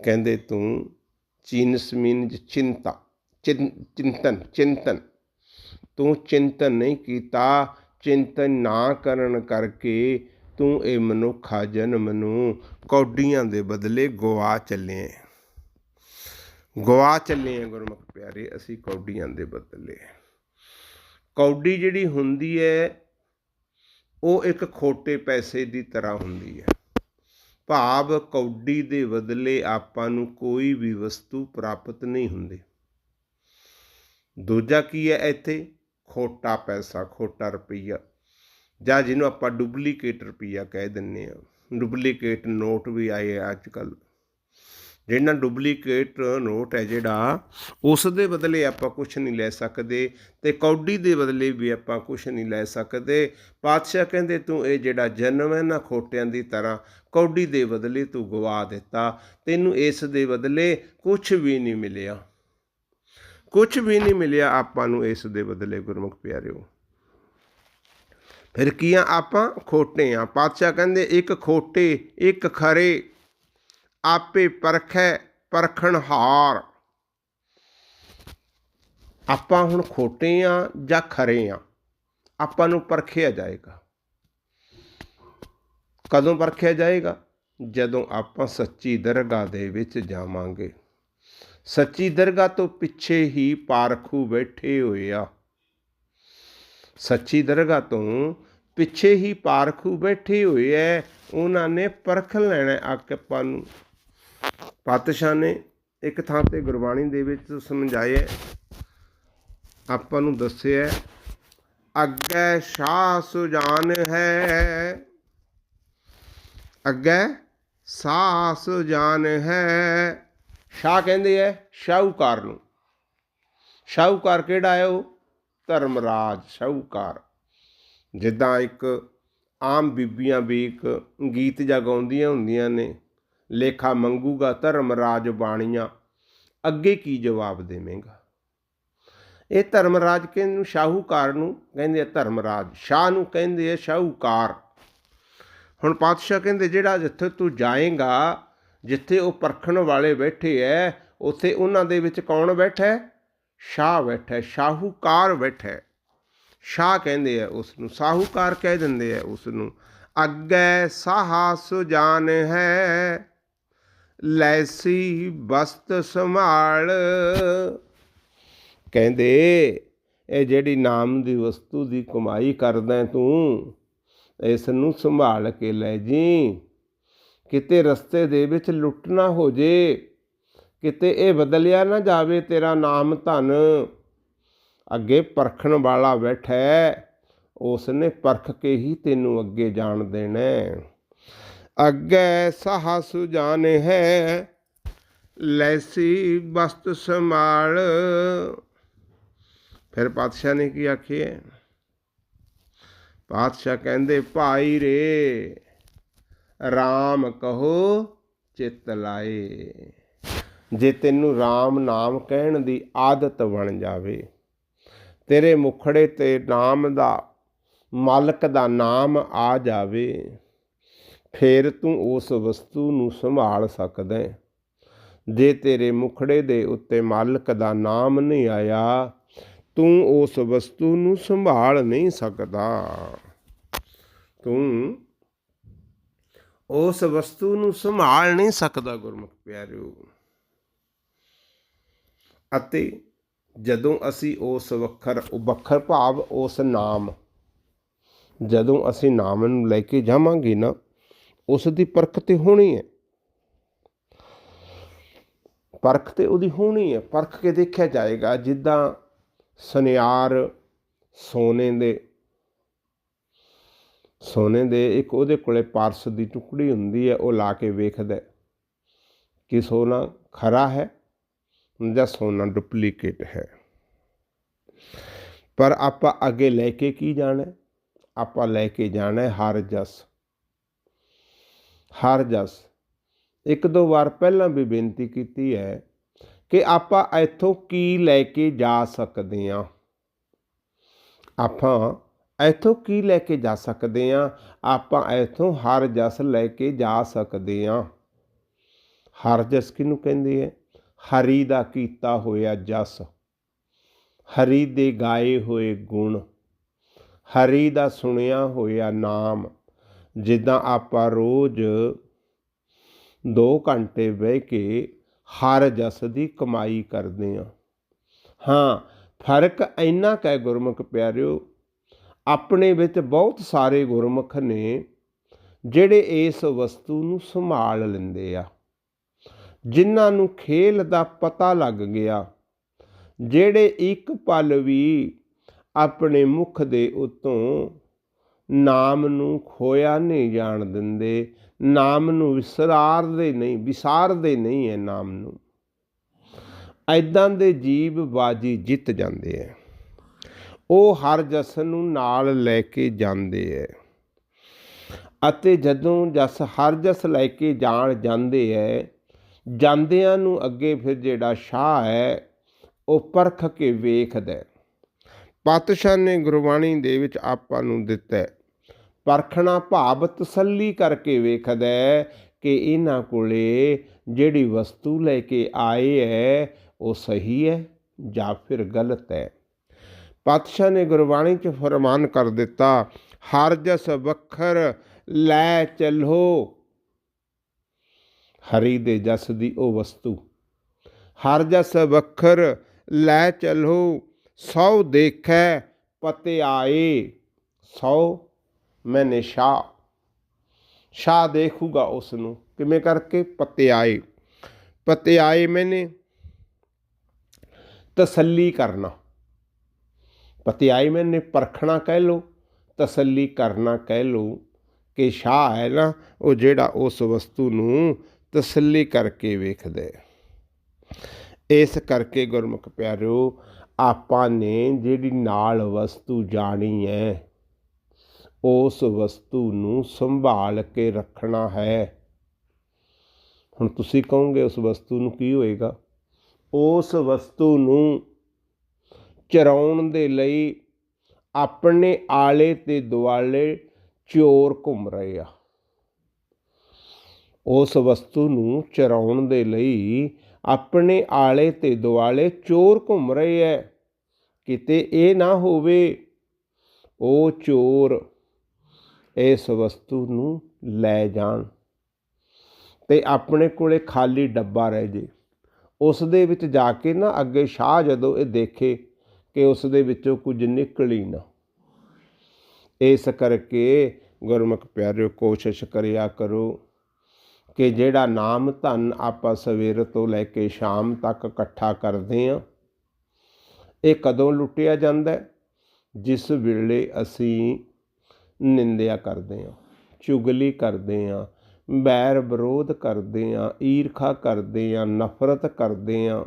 ਕਹਿੰਦੇ, ਤੂੰ ਚੀਨਸ ਮੀਨਜ ਚਿੰਤਾ, ਚਿੰ- ਚਿੰਤਨ ਚਿੰਤਨ। ਤੂੰ ਚਿੰਤਨ ਨਹੀਂ ਕੀਤਾ ਚਿੰਤਨ ਨਾ ਕਰਨ ਕਰਕੇ ਤੂੰ ਇਹ ਮਨੁੱਖਾ ਜਨਮ ਨੂੰ ਕੌਡੀਆਂ ਦੇ ਬਦਲੇ ਗਵਾ ਚੱਲੇ ਆਂ। ਗਵਾ ਚੱਲੇ ਆ ਗੁਰਮੁਖ ਪਿਆਰੇ, ਅਸੀਂ ਕੌਡੀਆਂ ਦੇ ਬਦਲੇ ਕੌਡੀ ਜਿਹੜੀ ਹੁੰਦੀ ਹੈ ਉਹ ਇੱਕ ਖੋਟੇ ਪੈਸੇ ਦੀ ਤਰ੍ਹਾਂ ਹੁੰਦੀ ਹੈ ਭਾਵ ਕੌਡੀ ਦੇ ਬਦਲੇ ਆਪਾਂ ਨੂੰ ਕੋਈ ਵੀ ਵਸਤੂ ਪ੍ਰਾਪਤ ਨਹੀਂ ਹੁੰਦੀ। ਦੂਜਾ ਕੀ ਹੈ ਇੱਥੇ? ਖੋਟਾ ਪੈਸਾ, ਖੋਟਾ ਰੁਪਈਆ। ਜਾਂ ਜਿਹਨੂੰ ਆਪਾਂ ਡੁਪਲੀਕੇਟ ਰੁਪਈਆ ਕਹਿ ਦਿੰਨੇ ਆ। ਡੁਪਲੀਕੇਟ ਨੋਟ ਵੀ ਆਏ ਆ ਅੱਜ ਕੱਲ ਜਿਹੜਾ ਡੁਪਲੀਕੇਟ ਨੋਟ ਹੈ ਜਿਹੜਾ, ਉਸ ਦੇ ਬਦਲੇ ਆਪਾਂ ਕੁਝ ਨਹੀਂ ਲੈ ਸਕਦੇ ਤੇ ਕੌਡੀ ਦੇ ਬਦਲੇ ਵੀ ਆਪਾਂ ਕੁਝ ਨਹੀਂ ਲੈ ਸਕਦੇ। ਪਾਤਸ਼ਾਹ ਕਹਿੰਦੇ, ਤੂੰ ਇਹ ਜਿਹੜਾ ਜਨਮ ਹੈ ਨਾ ਖੋਟਿਆਂ ਦੀ ਤਰ੍ਹਾਂ, ਕੌਡੀ ਦੇ ਬਦਲੇ ਤੂੰ ਗਵਾ ਦਿੱਤਾ। ਤੈਨੂੰ ਇਸ ਦੇ ਬਦਲੇ ਕੁਝ ਵੀ ਨਹੀਂ ਮਿਲਿਆ। ਕੁਝ ਵੀ ਨਹੀਂ ਮਿਲਿਆ ਆਪਾਂ ਨੂੰ ਇਸ ਦੇ ਬਦਲੇ, ਗੁਰਮੁਖ ਪਿਆਰਿਓ। ਫਿਰ ਕੀ ਆ ਆਪਾਂ? ਖੋਟੇ ਆ। ਪਾਤਸ਼ਾਹ ਕਹਿੰਦੇ, ਇੱਕ ਖੋਟੇ, ਇੱਕ ਖਰੇ, ਆਪੇ ਪਰਖੈ, ਪਰਖਣ ਹਾਰ। ਆਪਾਂ ਹੁਣ ਖੋਟੇ ਆ ਜਾਂ ਖਰੇ ਆ? ਆਪਾਂ ਨੂੰ ਪਰਖਿਆ ਜਾਏਗਾ। ਕਦੋਂ ਪਰਖਿਆ ਜਾਏਗਾ? ਜਦੋਂ ਆਪਾਂ ਸੱਚੀ ਦਰਗਾਹ ਦੇ ਵਿੱਚ ਜਾਵਾਂਗੇ। ਸੱਚੀ ਦਰਗਾਹ ਤੋਂ ਪਿੱਛੇ ਹੀ ਪਾਰਖੂ ਬੈਠੇ ਹੋਏ ਆ। ਸੱਚੀ ਦਰਗਾਹ ਤੋਂ ਪਿੱਛੇ ਹੀ ਪਾਰਖੂ ਬੈਠੇ ਹੋਏ ਐ। ਉਹਨਾਂ ਨੇ ਪਰਖ ਲੈਣਾ ਆਪਾਂ ਨੂੰ। ਪਾਤਸ਼ਾਹ ਨੇ ਇੱਕ ਥਾਂ ਤੇ ਗੁਰਬਾਣੀ ਦੇ ਵਿੱਚ ਸਮਝਾਇਆ ਆਪਾਂ ਨੂੰ ਦੱਸਿਆ ਅੱਗੇ ਸ਼ਾਹ ਸੁਜਾਨ ਹੈ। ਅੱਗੇ ਸਾਹ ਸੁਜਾਨ ਹੈ। ਸ਼ਾਹ ਕਹਿੰਦੇ ਐ, ਸ਼ਾਹੂਕਾਰ ਨੂੰ। ਸ਼ਾਹੂਕਾਰ ਕਿਹੜਾ ਹੈ ਉਹ? ਧਰਮਰਾਜ ਸ਼ਾਹੂਕਾਰ। ਜਿੱਦਾਂ ਇੱਕ ਆਮ ਬੀਬੀਆਂ ਵੀ ਇੱਕ ਗੀਤ ਜਾ ਗਾਉਂਦੀਆਂ ਹੁੰਦੀਆਂ ਨੇ, ਲੇਖਾ ਮੰਗੂਗਾ ਧਰਮਰਾਜ ਬਾਣੀਆਂ, ਅੱਗੇ ਕੀ ਜਵਾਬ ਦੇਵੇਂਗਾ? ਇਹ ਧਰਮਰਾਜ ਕਹਿੰਦੇ ਨੂੰ ਸ਼ਾਹੂਕਾਰ ਨੂੰ ਕਹਿੰਦੇ ਆ ਧਰਮਰਾਜ। ਸ਼ਾਹ ਨੂੰ ਕਹਿੰਦੇ ਆ ਸ਼ਾਹੂਕਾਰ। ਹੁਣ ਪਾਤਸ਼ਾਹ ਕਹਿੰਦੇ ਜਿਹੜਾ ਜਿੱਥੇ ਤੂੰ ਜਾਏਗਾ ਜਿੱਥੇ ਉਹ ਪਰਖਣ ਵਾਲੇ ਬੈਠੇ ਐ, ਉੱਥੇ ਉਹਨਾਂ ਦੇ ਵਿੱਚ ਕੌਣ ਬੈਠਾ ਸ਼ਾਹ ਬੈਠਾ ਸ਼ਾਹੂਕਾਰ ਬੈਠਾ ਸ਼ਾਹ ਕਹਿੰਦੇ ਆ ਉਸ ਨੂੰ ਸਾਹੂਕਾਰ ਕਹਿ ਦਿੰਦੇ ਆ ਉਸ ਨੂੰ ਅੱਗੇ ਸਾਹਾ ਸੁਜਾਨ ਹੈ। ਲੈਸੀ ਬਸਤ ਸੰਭਾਲ। ਕਹਿੰਦੇ, ਇਹ ਜਿਹੜੀ ਨਾਮ ਦੀ ਵਸਤੂ ਦੀ ਕਮਾਈ ਕਰਦਾ ਤੂੰ, ਇਸ ਨੂੰ ਸੰਭਾਲ ਕੇ ਲੈ ਜੀ। ਕਿਤੇ ਰਸਤੇ ਦੇ ਵਿੱਚ ਲੁੱਟ ਨਾ ਹੋ ਜੇ, ਕਿਤੇ ਇਹ ਬਦਲਿਆ ਨਾ ਜਾਵੇ ਤੇਰਾ ਨਾਮ ਧਨ। ਅੱਗੇ ਪਰਖਣ ਵਾਲਾ ਬੈਠਾ ਹੈ ਉਸ ਨੇ ਪਰਖ ਕੇ ਹੀ ਤੈਨੂੰ ਅੱਗੇ ਜਾਣ ਦੇਣਾ। ਅੱਗੇ ਸਾਹ ਸੁਜਾਨ ਹੈ, ਲੈਸੀ ਬਸਤ ਸੰਭਾਲ। ਫਿਰ ਪਾਤਸ਼ਾਹ ਨੇ ਕੀ ਆਖਿਆ ਪਾਤਸ਼ਾਹ ਕਹਿੰਦੇ, ਭਾਈ ਰੇ RAM ਕਹੋ ਚਿੱਤ ਲਾਏ ਜੇ ਤੈਨੂੰ RAM ਨਾਮ ਕਹਿਣ ਦੀ ਆਦਤ ਬਣ ਜਾਵੇ, ਤੇਰੇ ਮੁਖੜੇ ਤੇ ਨਾਮ ਦਾ, ਮਾਲਕ ਦਾ ਨਾਮ ਆ ਜਾਵੇ, ਫਿਰ ਤੂੰ ਉਸ ਵਸਤੂ ਨੂੰ ਸੰਭਾਲ ਸਕਦਾ ਹੈ। ਜੇ ਤੇਰੇ ਮੁਖੜੇ ਦੇ ਉੱਤੇ ਮਾਲਕ ਦਾ ਨਾਮ ਨਹੀਂ ਆਇਆ, ਤੂੰ ਉਸ ਵਸਤੂ ਨੂੰ ਸੰਭਾਲ ਨਹੀਂ ਸਕਦਾ ਤੂੰ ਉਸ ਵਸਤੂ ਨੂੰ ਸੰਭਾਲ ਨਹੀਂ ਸਕਦਾ ਗੁਰਮੁਖ ਪਿਆਰਿਓ। ਅਤੇ ਜਦੋਂ ਅਸੀਂ ਉਸ ਵੱਖਰ ਵੱਖਰ ਭਾਵ, ਉਸ ਨਾਮ, ਜਦੋਂ ਅਸੀਂ ਨਾਮ ਨੂੰ ਲੈ ਕੇ ਜਾਵਾਂਗੇ ਨਾ, ਉਸ ਦੀ ਪਰਖ ਤੇ ਹੋਣੀ ਹੈ। ਪਰਖ ਤੇ ਉਹਦੀ ਹੋਣੀ ਹੈ। ਪਰਖ ਕੇ ਦੇਖਿਆ ਜਾਏਗਾ, ਜਿੱਦਾਂ ਸੁਨਿਆਰ ਸੋਨੇ ਦੇ ਸੋਨੇ ਦੇ ਇੱਕ ਉਹਦੇ ਕੋਲੇ ਪਾਰਸ ਦੀ ਟੁਕੜੀ ਹੁੰਦੀ ਹੈ, ਉਹ ਲਾ ਕੇ ਵੇਖਦਾ ਕਿ ਸੋਨਾ ਖਰਾ ਹੈ ਜਾਂ ਸੋਨਾ ਡੁਪਲੀਕੇਟ ਹੈ। ਪਰ ਆਪਾਂ ਅੱਗੇ ਲੈ ਕੇ ਕੀ ਜਾਣਾ ਆਪਾਂ ਲੈ ਕੇ ਜਾਣਾ ਹਰ ਜਸ। ਹਰ ਜਸ। ਇੱਕ ਦੋ ਵਾਰ ਪਹਿਲਾਂ ਵੀ ਬੇਨਤੀ ਕੀਤੀ ਹੈ ਕਿ ਆਪਾਂ ਇੱਥੋਂ ਕੀ ਲੈ ਕੇ ਜਾ ਸਕਦੇ ਹਾਂ? ਆਪਾਂ ਇੱਥੋਂ ਕੀ ਲੈ ਕੇ ਜਾ ਸਕਦੇ ਹਾਂ? ਆਪਾਂ ਇੱਥੋਂ ਹਰ ਜਸ ਲੈ ਕੇ ਜਾ ਸਕਦੇ ਹਾਂ। ਹਰ ਜਸ ਕਿਹਨੂੰ ਕਹਿੰਦੇ ਹੈ ਹਰੀ ਦਾ ਕੀਤਾ ਹੋਇਆ ਜਸ। ਹਰੀ ਦੇ ਗਾਏ ਹੋਏ ਗੁਣ। ਹਰੀ ਦਾ ਸੁਣਿਆ ਹੋਇਆ ਨਾਮ। ਜਿੱਦਾਂ ਆਪਾਂ ਰੋਜ਼ 2 ਘੰਟੇ ਬਹਿ ਕੇ ਹਰ ਜਸ ਦੀ ਕਮਾਈ ਕਰਦੇ ਹਾਂ। ਹਾਂ, ਫ਼ਰਕ ਇੰਨਾ ਕੁ ਗੁਰਮੁਖ ਪਿਆਰਿਓ ਆਪਣੇ ਵਿੱਚ ਬਹੁਤ ਸਾਰੇ ਗੁਰਮੁਖ ਨੇ, ਜਿਹੜੇ ਇਸ ਵਸਤੂ ਨੂੰ ਸੰਭਾਲ ਲੈਂਦੇ ਆ। ਜਿਨ੍ਹਾਂ ਨੂੰ ਖੇਲ ਦਾ ਪਤਾ ਲੱਗ ਗਿਆ, ਜਿਹੜੇ ਇੱਕ ਪਲ ਵੀ ਆਪਣੇ ਮੁਖ ਦੇ ਉਤੋਂ ਨਾਮ ਨੂੰ ਖੋਇਆ ਨਹੀਂ ਜਾਣ ਦਿੰਦੇ, ਨਾਮ ਨੂੰ ਵਿਸਰਾਰਦੇ ਨਹੀਂ, ਵਿਸਾਰਦੇ ਨਹੀਂ ਹੈ ਨਾਮ ਨੂੰ। ਐਦਾਂ ਦੇ ਜੀਵ ਬਾਜੀ ਜਿੱਤ ਜਾਂਦੇ ਹੈ ਉਹ ਹਰ ਜਸ ਨੂੰ ਨਾਲ ਲੈ ਕੇ ਜਾਂਦੇ ਹੈ ਅਤੇ ਜਦੋਂ ਜਸ ਹਰ ਜਸ ਲੈ ਕੇ ਜਾਣ ਜਾਂਦੇ ਹੈ ਜਾਂਦਿਆਂ ਨੂੰ ਅੱਗੇ ਫਿਰ ਜਿਹੜਾ ਸ਼ਾਹ ਹੈ ਉਹ ਪਰਖ ਕੇ ਵੇਖਦਾ ਪਾਤਸ਼ਾਹ ਨੇ ਗੁਰਬਾਣੀ ਦੇ ਵਿੱਚ ਆਪਾਂ ਨੂੰ ਦਿੱਤਾ ਪਰਖਣਾ ਭਾਵ ਤਸੱਲੀ ਕਰਕੇ ਵੇਖਦਾ ਕਿ ਇਹਨਾਂ ਕੋਲੇ ਜਿਹੜੀ ਵਸਤੂ ਲੈ ਕੇ ਆਏ ਹੈ ਉਹ ਸਹੀ ਹੈ ਜਾਂ ਫਿਰ ਗਲਤ ਹੈ ਪਾਤਸ਼ਾਹ ਨੇ ਗੁਰਬਾਣੀ 'ਚ ਫਰਮਾਨ ਕਰ ਦਿੱਤਾ, ਹਰ ਜਸ ਵੱਖਰ ਲੈ ਚੱਲੋ। ਹਰੀ ਦੇ ਜਸ ਦੀ ਉਹ ਵਸਤੂ, ਹਰ ਜਸ ਵੱਖਰ ਲੈ ਚੱਲੋ, ਸੌ ਦੇਖੈ ਪਤੇ ਆਏ, ਸੌ ਮੈਨੇ ਸ਼ਾਹ। ਸ਼ਾਹ ਦੇਖੂਗਾ ਉਸ ਨੂੰ ਕਿਵੇਂ ਕਰਕੇ? ਪਤੇ ਆਏ। ਪਤੇ ਆਏ ਮੈਨੇ ਤਸੱਲੀ ਕਰਨਾ। ਪਤੇ ਆਏ ਮੈਨੇ ਪਰਖਣਾ ਕਹਿ ਲੋ ਤਸੱਲੀ ਕਰਨਾ ਕਹਿ ਲੋ ਕਿ ਸ਼ਾਹ ਹੈ ਨਾ, ਉਹ ਜਿਹੜਾ ਉਸ ਵਸਤੂ ਨੂੰ ਤਸੱਲੀ ਕਰਕੇ ਵੇਖਦਾ ਇਸ ਕਰਕੇ ਗੁਰਮੁਖ ਪਿਆਰਿਓ, ਆਪਾਂ ਨੇ ਜਿਹੜੀ ਨਾਲ ਵਸਤੂ ਜਾਣੀ ਹੈ, ਉਸ ਵਸਤੂ ਨੂੰ ਸੰਭਾਲ ਕੇ ਰੱਖਣਾ ਹੈ। ਹੁਣ ਤੁਸੀਂ ਕਹੋਗੇ ਉਸ ਵਸਤੂ ਨੂੰ ਕੀ ਹੋਏਗਾ? ਉਸ ਵਸਤੂ ਨੂੰ ਚਰਾਉਣ ਦੇ ਲਈ ਆਪਣੇ ਆਲੇ ਤੇ ਦੁਆਲੇ ਚੋਰ ਘੁੰਮ ਰਹੇ ਆ। ਉਸ ਵਸਤੂ ਨੂੰ ਚਰਾਉਣ ਦੇ ਲਈ ਆਪਣੇ ਆਲੇ ਤੇ ਦੁਆਲੇ ਚੋਰ ਘੁੰਮ ਰਹੇ ਐ। ਕਿਤੇ ਇਹ ਨਾ ਹੋਵੇ, ਉਹ ਚੋਰ ਇਸ ਵਸਤੂ ਨੂੰ ਲੈ ਜਾਣ ਤੇ ਆਪਣੇ ਕੋਲੇ ਖਾਲੀ ਡੱਬਾ ਰਹਿ ਜੇ। ਉਸ ਦੇ ਵਿੱਚ ਜਾ ਕੇ ਨਾ ਅੱਗੇ ਸ਼ਾਹ ਜਦੋਂ ਇਹ ਦੇਖੇ ਕਿ ਉਸ ਦੇ ਵਿੱਚੋਂ ਕੁਝ ਨਿਕਲ ਹੀ ਨਾ। ਇਸ ਕਰਕੇ ਗੁਰਮੁਖ ਪਿਆਰਿਓ, ਕੋਸ਼ਿਸ਼ ਕਰਿਆ ਕਰੋ ਕਿ ਜਿਹੜਾ ਨਾਮ ਧਨ ਆਪਾਂ ਸਵੇਰ ਤੋਂ ਲੈ ਕੇ ਸ਼ਾਮ ਤੱਕ ਇਕੱਠਾ ਕਰਦੇ ਹਾਂ, ਇਹ ਕਦੋਂ ਲੁੱਟਿਆ ਜਾਂਦਾ ਜਿਸ ਵੇਲੇ ਅਸੀਂ ਨਿੰਦਿਆ ਕਰਦੇ ਹਾਂ, ਚੁਗਲੀ ਕਰਦੇ ਹਾਂ, ਬੈਰ ਵਿਰੋਧ ਕਰਦੇ ਹਾਂ, ਈਰਖਾ ਕਰਦੇ ਹਾਂ, ਨਫ਼ਰਤ ਕਰਦੇ ਹਾਂ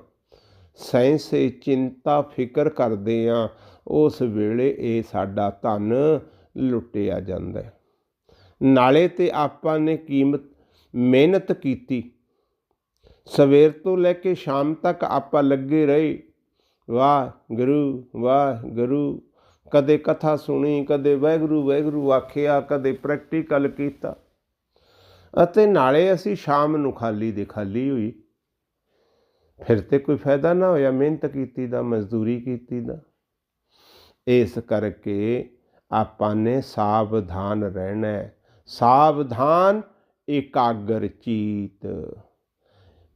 ਸੈਂਸੇ ਚਿੰਤਾ ਫਿਕਰ ਕਰਦੇ ਹਾਂ ਉਸ ਵੇਲੇ ਇਹ ਸਾਡਾ ਧਨ ਲੁੱਟਿਆ ਜਾਂਦਾ ਨਾਲੇ ਤੇ ਆਪਾਂ ਨੇ ਕੀਮਤ, ਮਿਹਨਤ ਕੀਤੀ। ਸਵੇਰ ਤੋਂ ਲੈ ਕੇ ਸ਼ਾਮ ਤੱਕ ਆਪਾਂ ਲੱਗੇ ਰਹੇ। ਵਾਹ ਗੁਰੂ ਵਾਹ ਗੁਰੂ ਕਦੇ ਕਥਾ ਸੁਣੀ, ਕਦੇ ਵਾਹਿਗੁਰੂ ਵਾਹਿਗੁਰੂ ਆਖਿਆ, ਕਦੇ ਪ੍ਰੈਕਟੀਕਲ ਕੀਤਾ। ਅਤੇ ਨਾਲੇ ਅਸੀਂ ਸ਼ਾਮ ਨੂੰ ਖਾਲੀ ਦੇ ਖਾਲੀ ਹੋਈ। ਫਿਰ ਤੇ ਕੋਈ ਫਾਇਦਾ ਨਾ ਹੋਇਆ, ਮਿਹਨਤ ਕੀਤੀ ਦਾ, ਮਜ਼ਦੂਰੀ ਕੀਤੀ ਦਾ। ਇਸ ਕਰਕੇ ਆਪਾਂ ਨੇ ਸਾਵਧਾਨ ਰਹਿਣਾ ਸਾਵਧਾਨ ਇਕਾਗਰ ਚੀਤ।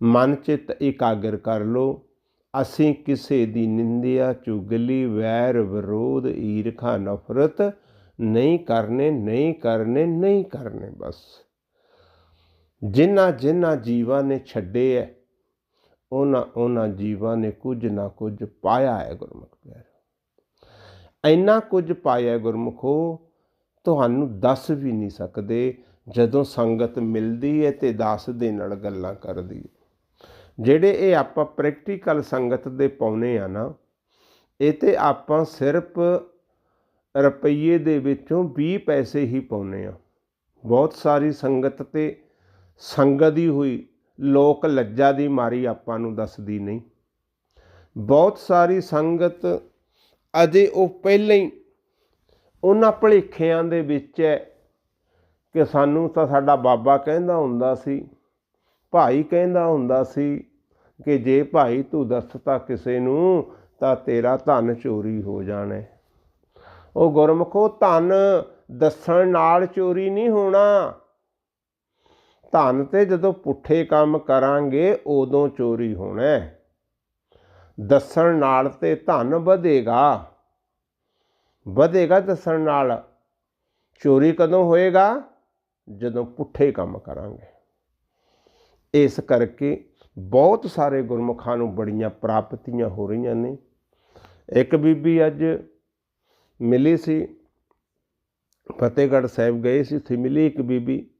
ਮਨ ਚਿੱਤ ਇਕਾਗਰ ਕਰ ਲੋ ਅਸੀਂ ਕਿਸੇ ਦੀ ਨਿੰਦਿਆ, ਚੁਗਲੀ, ਵੈਰ, ਵਿਰੋਧ, ਈਰਖਾ, ਨਫ਼ਰਤ ਨਹੀਂ ਕਰਨੇ ਨਹੀਂ ਕਰਨੇ ਨਹੀਂ ਕਰਨੇ ਬਸ। ਜਿਨ੍ਹਾਂ ਜਿਨ੍ਹਾਂ ਜੀਵਾਂ ਨੇ ਛੱਡੇ ਹੈ ਉਹਨਾਂ ਉਹਨਾਂ ਜੀਵਾਂ ਨੇ ਕੁਝ ਨਾ ਕੁਝ ਪਾਇਆ ਹੈ ਗੁਰਮੁਖ ਪਿਆਰ। ਇੰਨਾ ਕੁਝ ਪਾਇਆ ਹੈ ਗੁਰਮੁਖੋ ਤੁਹਾਨੂੰ ਦੱਸ ਵੀ ਨਹੀਂ ਸਕਦੇ ਜਦੋਂ ਸੰਗਤ ਮਿਲਦੀ ਹੈ ਤੇ ਦਾਸ ਦੇ ਨਾਲ ਗੱਲਾਂ ਕਰਦੀ ਹੈ। ਜਿਹੜੇ ਇਹ ਆਪਾਂ ਪ੍ਰੈਕਟੀਕਲ ਸੰਗਤ ਦੇ ਪਾਉਨੇ ਆ ਨਾ, ਇਹ ਤੇ ਆਪਾਂ ਸਿਰਫ ਰੁਪਈਏ ਦੇ ਵਿੱਚੋਂ 20 ਪੈਸੇ ਹੀ ਪਾਉਨੇ ਆ। ਬਹੁਤ ਸਾਰੀ ਸੰਗਤ ਤੇ ਸੰਗਤ ਹੀ ਹੋਈ ਲੋਕ ਲੱਜਾ ਦੀ ਮਾਰੀ ਆਪਾਂ ਨੂੰ ਦੱਸਦੀ ਨਹੀਂ। ਬਹੁਤ ਸਾਰੀ ਸੰਗਤ ਅਜੇ ਉਹ ਪਹਿਲਾਂ ਹੀ ਉਹਨਾਂ ਭਲੇਖਿਆਂ ਦੇ ਵਿੱਚ ਹੈ ਕਿ ਸਾਨੂੰ ਤਾਂ ਸਾਡਾ ਬਾਬਾ ਕਹਿੰਦਾ ਹੁੰਦਾ ਸੀ, ਭਾਈ ਕਹਿੰਦਾ ਹੁੰਦਾ ਸੀ ਕਿ ਜੇ ਭਾਈ ਤੂੰ ਦੱਸਤਾ ਕਿਸੇ ਨੂੰ ਤਾਂ ਤੇਰਾ ਧਨ ਚੋਰੀ ਹੋ ਜਾਣਾ ਉਹ ਗੁਰਮਖੋ ਧਨ ਦੱਸਣ ਨਾਲ ਚੋਰੀ ਨਹੀਂ ਹੋਣਾ। ਧਨ ਤੇ ਜਦੋਂ ਪੁੱਠੇ ਕੰਮ ਕਰਾਂਗੇ, ਉਦੋਂ ਚੋਰੀ ਹੋਣਾ ਦੱਸਣ ਨਾਲ ਤੇ ਧਨ ਵਧੇਗਾ। ਵਧੇਗਾ ਦੱਸਣ ਨਾਲ। ਚੋਰੀ ਕਦੋਂ ਹੋਏਗਾ? ਜਦੋਂ ਪੁੱਠੇ ਕੰਮ ਕਰਾਂਗੇ। ਇਸ ਕਰਕੇ ਬਹੁਤ ਸਾਰੇ ਗੁਰਮੁਖਾਂ ਨੂੰ ਬੜੀਆਂ ਪ੍ਰਾਪਤੀਆਂ ਹੋ ਰਹੀਆਂ ਨੇ। ਇੱਕ ਬੀਬੀ ਅੱਜ ਮਿਲੀ ਸੀ, ਫਤਿਹਗੜ੍ਹ ਸਾਹਿਬ ਗਏ ਸੀ ਉੱਥੇ ਮਿਲੀ ਇੱਕ ਬੀਬੀ।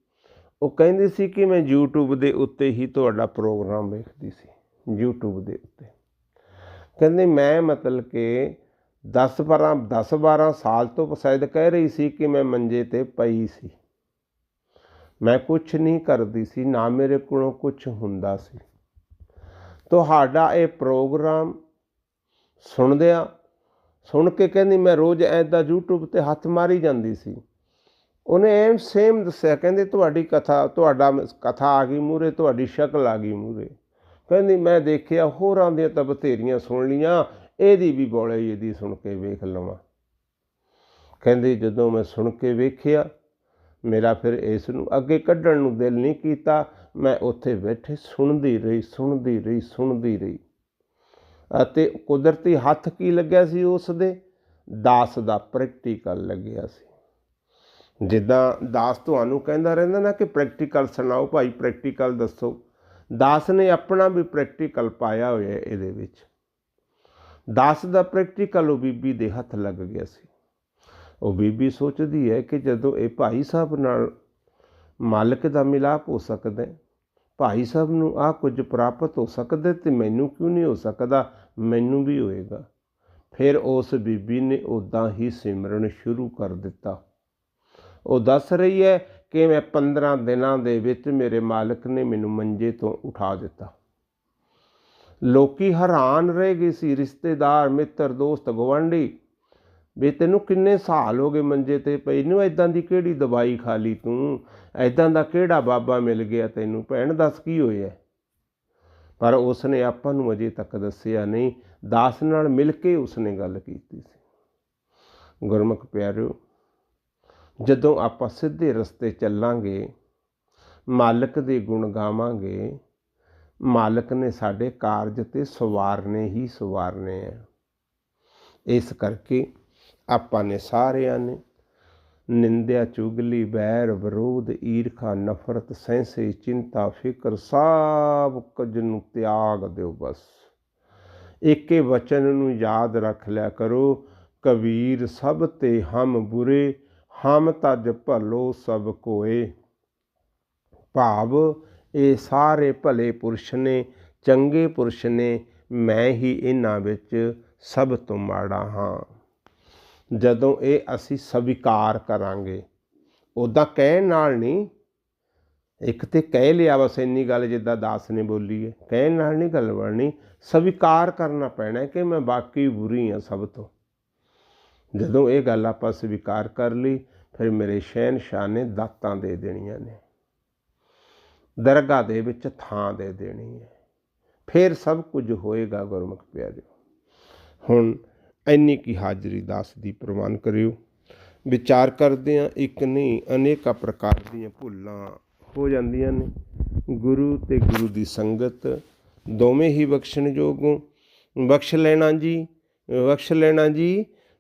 ਉਹ ਕਹਿੰਦੀ ਸੀ ਕਿ ਮੈਂ YouTube ਦੇ ਉੱਤੇ ਹੀ ਤੁਹਾਡਾ ਪ੍ਰੋਗਰਾਮ ਵੇਖਦੀ ਸੀ, YouTube ਦੇ ਉੱਤੇ। ਕਹਿੰਦੇ ਮੈਂ ਮਤਲਬ ਕਿ 10 12 10 12 ਸਾਲ ਤੋਂ ਸ਼ਾਇਦ ਕਹਿ ਰਹੀ ਸੀ ਕਿ ਮੈਂ ਮੰਜੇ ਤੇ ਪਈ ਸੀ। ਮੈਂ ਕੁਝ ਨਹੀਂ ਕਰਦੀ ਸੀ, ਨਾ ਮੇਰੇ ਕੋਲੋਂ ਕੁਝ ਹੁੰਦਾ ਸੀ। ਤੁਹਾਡਾ ਇਹ ਪ੍ਰੋਗਰਾਮ ਸੁਣਦਿਆਂ ਸੁਣ ਕੇ ਕਹਿੰਦੀ ਮੈਂ ਰੋਜ਼ ਐਦਾਂ YouTube ਤੇ ਹੱਥ ਮਾਰੀ ਜਾਂਦੀ ਸੀ। ਉਹਨੇ ਐਮ ਸੇਮ ਦੱਸਿਆ, ਕਹਿੰਦੇ ਤੁਹਾਡੀ ਕਥਾ, ਤੁਹਾਡਾ ਕਥਾ ਆ ਗਈ ਮੂਰੇ ਤੁਹਾਡੀ ਸ਼ਕਲ ਆ ਗਈ ਮੂਰੇ ਕਹਿੰਦੀ, ਮੈਂ ਦੇਖਿਆ ਹੋਰਾਂ ਦੀਆਂ ਤਾਂ ਬਥੇਰੀਆਂ ਸੁਣ ਲੀਆਂ ਇਹਦੀ ਵੀ ਬੋਲੇ ਇਹਦੀ ਸੁਣ ਕੇ ਵੇਖ ਲਵਾਂ। ਕਹਿੰਦੀ, ਜਦੋਂ ਮੈਂ ਸੁਣ ਕੇ ਵੇਖਿਆ, ਮੇਰਾ ਫਿਰ ਇਸ ਨੂੰ ਅੱਗੇ ਕੱਢਣ ਨੂੰ ਦਿਲ ਨਹੀਂ ਕੀਤਾ, ਮੈਂ ਉੱਥੇ ਬੈਠੇ ਸੁਣਦੀ ਰਹੀ ਸੁਣਦੀ ਰਹੀ ਸੁਣਦੀ ਰਹੀ। ਅਤੇ ਕੁਦਰਤੀ ਹੱਥ ਕੀ ਲੱਗਿਆ ਸੀ ਉਸ ਦੇ ਦਾਸ ਦਾ ਪ੍ਰੈਕਟੀਕਲ ਲੱਗਿਆ ਸੀ। ਜਿੱਦਾਂ ਦਾਸ ਤੁਹਾਨੂੰ ਕਹਿੰਦਾ ਰਹਿੰਦਾ ਨਾ ਕਿ ਪ੍ਰੈਕਟੀਕਲ ਸੁਣਾਓ ਭਾਈ ਪ੍ਰੈਕਟੀਕਲ ਦੱਸੋ। ਦਾਸ ਨੇ ਆਪਣਾ ਵੀ ਪ੍ਰੈਕਟੀਕਲ ਪਾਇਆ ਹੋਇਆ ਇਹਦੇ ਵਿੱਚ। ਦਾਸ ਦਾ ਪ੍ਰੈਕਟੀਕਲ ਉਹ ਬੀਬੀ ਦੇ ਹੱਥ ਲੱਗ ਗਿਆ ਸੀ। ਉਹ ਬੀਬੀ ਸੋਚਦੀ ਹੈ ਕਿ ਜਦੋਂ ਇਹ ਭਾਈ ਸਾਹਿਬ ਨਾਲ ਮਾਲਕ ਦਾ ਮਿਲਾਪ ਹੋ ਸਕਦਾ ਭਾਈ ਸਾਹਿਬ ਨੂੰ ਆ ਕੁਝ ਪ੍ਰਾਪਤ ਹੋ ਸਕਦਾ ਤੇ ਮੈਨੂੰ ਕਿਉਂ ਨਹੀਂ ਹੋ ਸਕਦਾ? ਮੈਨੂੰ ਵੀ ਹੋਏਗਾ। ਫਿਰ ਉਸ ਬੀਬੀ ਨੇ ਉਦਾਂ ਹੀ ਸਿਮਰਨ ਸ਼ੁਰੂ ਕਰ ਦਿੱਤਾ। ਉਹ ਦੱਸ ਰਹੀ ਹੈ ਕਿ ਮੈਂ 15 ਦਿਨਾਂ ਦੇ ਵਿੱਚ ਮੇਰੇ ਮਾਲਕ ਨੇ ਮੈਨੂੰ ਮੰਜੇ ਤੋਂ ਉਠਾ ਦਿੱਤਾ। ਲੋਕੀ ਹੈਰਾਨ ਰਹਿ ਗਏ ਸੀ, ਰਿਸ਼ਤੇਦਾਰ, ਮਿੱਤਰ, ਦੋਸਤ ਗਵੰਡੀ ਵੀ ਤੈਨੂੰ ਕਿੰਨੇ ਸਾਲ ਹੋ ਗਏ ਮੰਜੇ ਤੇ ਪਈ ਨੂੰ ਐਦਾਂ ਦੀ ਕਿਹੜੀ ਦਵਾਈ ਖਾ ਲਈ ਤੂੰ? ਐਦਾਂ ਦਾ ਕਿਹੜਾ ਬਾਬਾ ਮਿਲ ਗਿਆ ਤੈਨੂੰ? ਭੈਣ, ਦੱਸ ਕੀ ਹੋਇਆ ਪਰ ਉਸ ਨੇ ਆਪਾਂ ਨੂੰ ਅਜੇ ਤੱਕ ਦੱਸਿਆ ਨਹੀਂ। ਦਾਸ ਨਾਲ ਮਿਲ ਕੇ ਉਸ ਨੇ ਗੱਲ ਕੀਤੀ ਸੀ। ਗੁਰਮੁਖ ਪਿਆਰਿਓ ਜਦੋਂ ਆਪਾਂ ਸਿੱਧੇ ਰਸਤੇ ਚੱਲਾਂਗੇ, ਮਾਲਕ ਦੇ ਗੁਣ ਗਾਵਾਂਗੇ, ਮਾਲਕ ਨੇ ਸਾਡੇ ਕਾਰਜ ਤੇ ਸਵਾਰਨੇ ਹੀ ਸਵਾਰਨੇ ਆ। ਇਸ ਕਰਕੇ ਆਪਾਂ ਨੇ ਸਾਰਿਆਂ ਨੇ ਨਿੰਦਿਆ, ਚੁਗਲੀ ਬੈਰ ਵਿਰੋਧ, ਈਰਖਾ, ਨਫ਼ਰਤ ਸੈਂਸੇ ਚਿੰਤਾ, ਫਿਕਰ ਸਭ ਕੁਝ ਨੂੰ ਤਿਆਗ ਦਿਓ ਬਸ। ਇੱਕੇ ਵਚਨ ਨੂੰ ਯਾਦ ਰੱਖ ਲਿਆ ਕਰੋ, ਕਬੀਰ ਸਭ ਤੇ ਹਮ ਬੁਰੇ ਹਮ ਤਜ ਭਲੋ ਸਭ ਕੋਏ। ਭਾਵ ਇਹ ਸਾਰੇ ਭਲੇ ਪੁਰਸ਼ ਨੇ ਚੰਗੇ ਪੁਰਸ਼ ਨੇ ਮੈਂ ਹੀ ਇਹਨਾਂ ਵਿੱਚ ਸਭ ਤੋਂ ਮਾੜਾ ਹਾਂ। ਜਦੋਂ ਇਹ ਅਸੀਂ ਸਵੀਕਾਰ ਕਰਾਂਗੇ ਉਦਾਂ ਕਹਿਣ ਨਾਲ ਨਹੀਂ, ਇੱਕ ਤੇ ਕਹਿ ਲਿਆ ਬਸ ਇੰਨੀ ਗੱਲ ਜਿੱਦਾਂ ਦਾਸ ਨੇ ਬੋਲੀ ਹੈ। ਕਹਿਣ ਨਾਲ ਨਹੀਂ, ਗੱਲ ਬਣਨੀ। ਸਵੀਕਾਰ ਕਰਨਾ ਪੈਣਾ ਕਿ ਮੈਂ ਬਾਕੀ ਬੁਰੀ ਹਾਂ ਸਭ ਤੋਂ। ਜਦੋਂ ਇਹ ਗੱਲ ਆਪਾਂ ਸਵੀਕਾਰ ਕਰ ਲਈ, ਫਿਰ ਮੇਰੇ ਸ਼ਹਿਨशाह ਨੇ ਦਾਤਾਂ ਦੇ ਦੇਣੀਆਂ ਨੇ। ਦਰਗਾਹ ਦੇ ਵਿੱਚ ਥਾਂ ਦੇ ਦੇਣੀ ਹੈ। ਫਿਰ ਸਭ ਕੁਝ ਹੋਏਗਾ ਗੁਰਮੁਖ ਪਿਆਰਿਓ। ਹੁਣ ਇੰਨੀ ਕੀ ਹਾਜ਼ਰੀ ਦਾਸ ਦੀ ਪ੍ਰਵਾਨ ਕਰਿਓ। ਵਿਚਾਰ ਕਰਦੇ ਆ ਇੱਕ ਨਹੀਂ, ਅਨੇਕਾਂ ਪ੍ਰਕਾਰ ਦੀਆਂ ਭੁੱਲਾਂ ਹੋ ਜਾਂਦੀਆਂ ਨੇ। ਗੁਰੂ ਤੇ ਗੁਰੂ ਦੀ ਸੰਗਤ ਦੋਵੇਂ ਹੀ ਬਖਸ਼ਣਯੋਗ ਹੋ ਬਖਸ਼ ਲੈਣਾ ਜੀ, ਬਖਸ਼ ਲੈਣਾ ਜੀ